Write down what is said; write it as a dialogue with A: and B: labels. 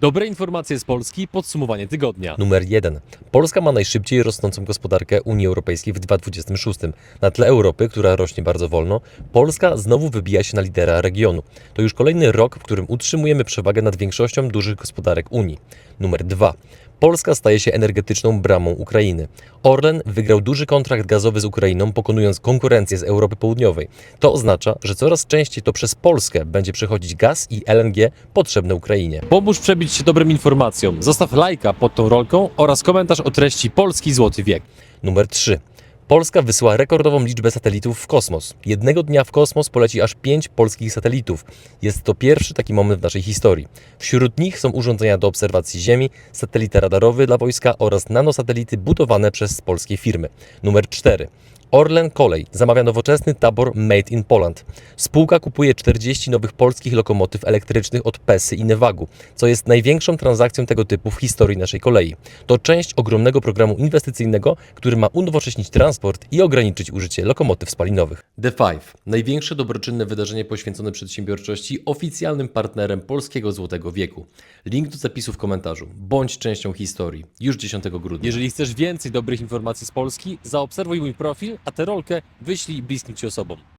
A: Dobre informacje z Polski, podsumowanie tygodnia.
B: Numer 1. Polska ma najszybciej rosnącą gospodarkę Unii Europejskiej w 2026. Na tle Europy, która rośnie bardzo wolno, Polska znowu wybija się na lidera regionu. To już kolejny rok, w którym utrzymujemy przewagę nad większością dużych gospodarek Unii. Numer 2. Polska staje się energetyczną bramą Ukrainy. Orlen wygrał duży kontrakt gazowy z Ukrainą, pokonując konkurencję z Europy Południowej. To oznacza, że coraz częściej to przez Polskę będzie przechodzić gaz i LNG potrzebne Ukrainie.
A: Pomóż przebić się dobrym informacjom. Zostaw lajka pod tą rolką oraz komentarz o treści Polski Złoty Wiek.
B: Numer 3. Polska wysyła rekordową liczbę satelitów w kosmos. Jednego dnia w kosmos poleci aż 5 polskich satelitów. Jest to pierwszy taki moment w naszej historii. Wśród nich są urządzenia do obserwacji Ziemi, satelita radarowy dla wojska oraz nanosatelity budowane przez polskie firmy. Numer 4. Orlen Kolej zamawia nowoczesny tabor Made in Poland. Spółka kupuje 40 nowych polskich lokomotyw elektrycznych od Pesy i Nevagu, co jest największą transakcją tego typu w historii naszej kolei. To część ogromnego programu inwestycyjnego, który ma unowocześnić transport i ograniczyć użycie lokomotyw spalinowych. The Five, największe dobroczynne wydarzenie poświęcone przedsiębiorczości, oficjalnym partnerem polskiego Złotego Wieku. Link do zapisu w komentarzu. Bądź częścią historii. Już 10 grudnia.
A: Jeżeli chcesz więcej dobrych informacji z Polski, zaobserwuj mój profil, a tę rolkę wyślij bliskim Ci osobom.